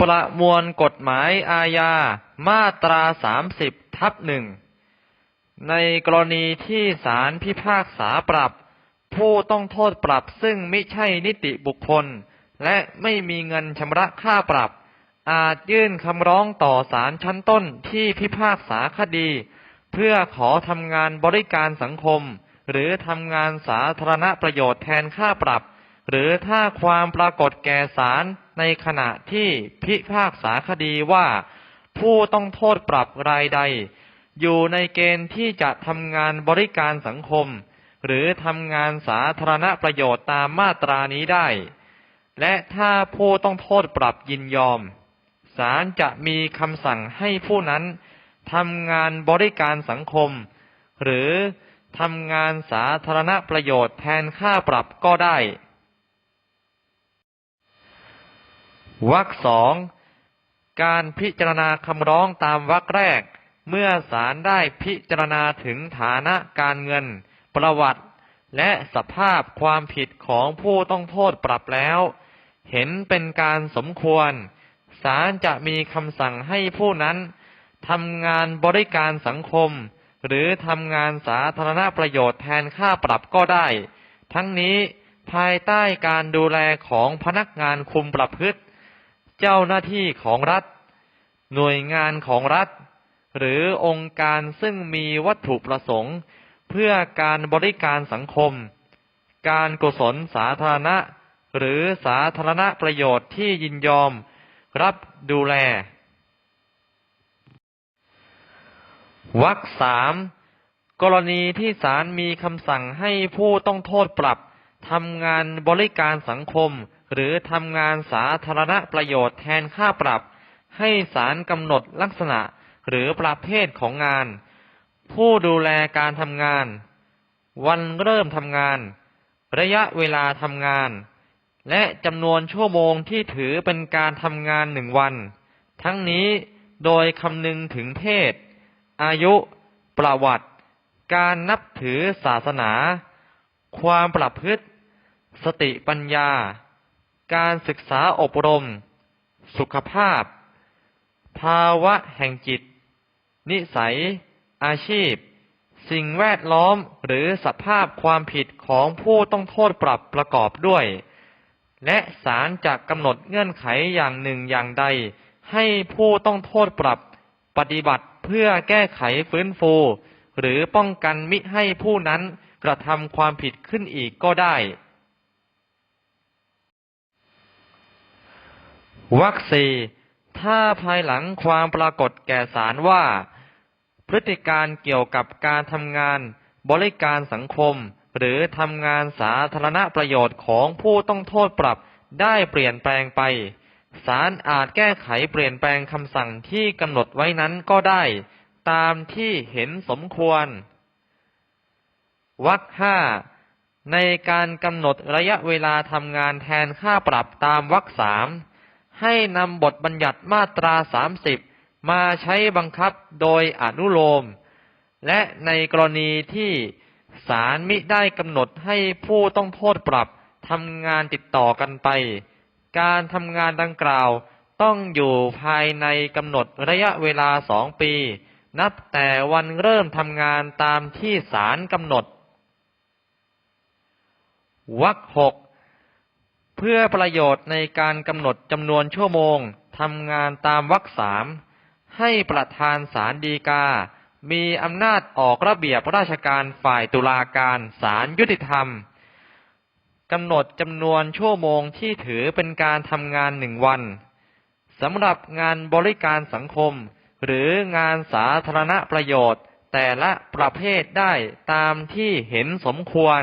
ประมวลกฎหมายอาญามาตรา30ทับหนึ่งในกรณีที่ศาลพิพากษาปรับ ผู้ต้องโทษปรับซึ่งไม่ใช่นิติบุคคล และไม่มีเงินชำระค่าปรับ อาจยื่นคำร้องต่อศาลชั้นต้นที่พิพากษาคดี เพื่อขอทำงานบริการสังคม หรือทำงานสาธารณประโยชน์แทนค่าปรับ หรือถ้าความปรากฏแก่ศาล ในขณะที่พิพากษาคดีว่า ผู้ต้องโทษปรับรายใด อยู่ในเกณฑ์ที่จะทำงานบริการสังคม หรือทำงานสาธารณประโยชน์ตามมาตรานี้ได้ และถ้าผู้ต้องโทษปรับยินยอมศาลจะมีคำสั่งให้ผู้นั้นทำงานบริการสังคม หรือทำงานสาธารณประโยชน์แทนค่าปรับก็ได้ วรรคสองการพิจารณาคำร้องตามวรรคแรก เมื่อศาลได้พิจารณาถึงฐานะการเงิน ประวัติ และสภาพความผิดของผู้ต้องโทษปรับแล้ว เห็นเป็นการสมควรศาลจะมีคำสั่งให้ผู้นั้นทำงานบริการสังคม หรือทำงานสาธารณประโยชน์แทนค่าปรับก็ได้ ทั้งนี้ภายใต้การดูแลของพนักงานคุมประพฤติ เจ้าหน้าที่ของรัฐ หน่วยงานของรัฐ หรือองค์การซึ่งมีวัตถุประสงค์ เพื่อการบริการสังคม การกุศลสาธารณะ หรือสาธารณประโยชน์ที่ยินยอม รับดูแลวรรคสามกรณีที่ศาลมีคำสั่งให้ผู้ต้องโทษปรับทำงานบริการสังคม หรือทำงานสาธารณประโยชน์แทนค่าปรับ ให้ศาลกำหนดลักษณะหรือประเภทของงาน ผู้ดูแลการทำงาน วันเริ่มทำงาน ระยะเวลาทำงาน และจำนวนชั่วโมงที่ถือเป็นการทำงานหนึ่งวัน ทั้งนี้โดยคำนึงถึงเพศ อายุ ประวัติ การนับถือศาสนา ความประพฤติ สติปัญญา การศึกษาอบรม สุขภาพ ภาวะแห่งจิต นิสัย อาชีพ สิ่งแวดล้อมหรือสภาพความผิดของผู้ต้องโทษปรับประกอบด้วย และศาลจะกำหนดเงื่อนไขอย่างหนึ่งอย่างใด ให้ผู้ต้องโทษปรับปฏิบัติเพื่อแก้ไขฟื้นฟู หรือป้องกันมิให้ผู้นั้นกระทำความผิดขึ้นอีกก็ได้ วรรคสี่ถ้าภายหลังความปรากฏแก่ศาลว่า พฤติการเกี่ยวกับการทำงานบริการสังคม หรือทำงานสาธารณประโยชน์ของผู้ต้องโทษปรับได้เปลี่ยนแปลงไปศาลอาจแก้ไขเปลี่ยนแปลงคำสั่งที่กำหนดไว้นั้นก็ได้ ตามที่เห็นสมควรวรรคห้าในการกำหนดระยะเวลาทำงานแทนค่าปรับตามวรรคสาม ให้นำบทบัญญัติมาตราสามสิบมาใช้บังคับโดยอนุโลม และในกรณีที่ศาลมิได้กำหนดให้ผู้ต้องโทษปรับทำงานติดต่อกันไป การทำงานดังกล่าวต้องอยู่ภายในกำหนดระยะเวลาสองปี นับแต่วันเริ่มทำงานตามที่ศาลกำหนดวรรคหก เพื่อประโยชน์ในการกำหนดจำนวนชั่วโมงทำงานตามวรรคสามให้ประธานศาลฎีกา มีอำนาจออกระเบียบราชการฝ่ายตุลาการศาลยุติธรรมกำหนดจำนวนชั่วโมงที่ถือเป็นการทำงานหนึ่งวันสำหรับงานบริการสังคม หรืองานสาธารณประโยชน์ แต่ละประเภทได้ตามที่เห็นสมควร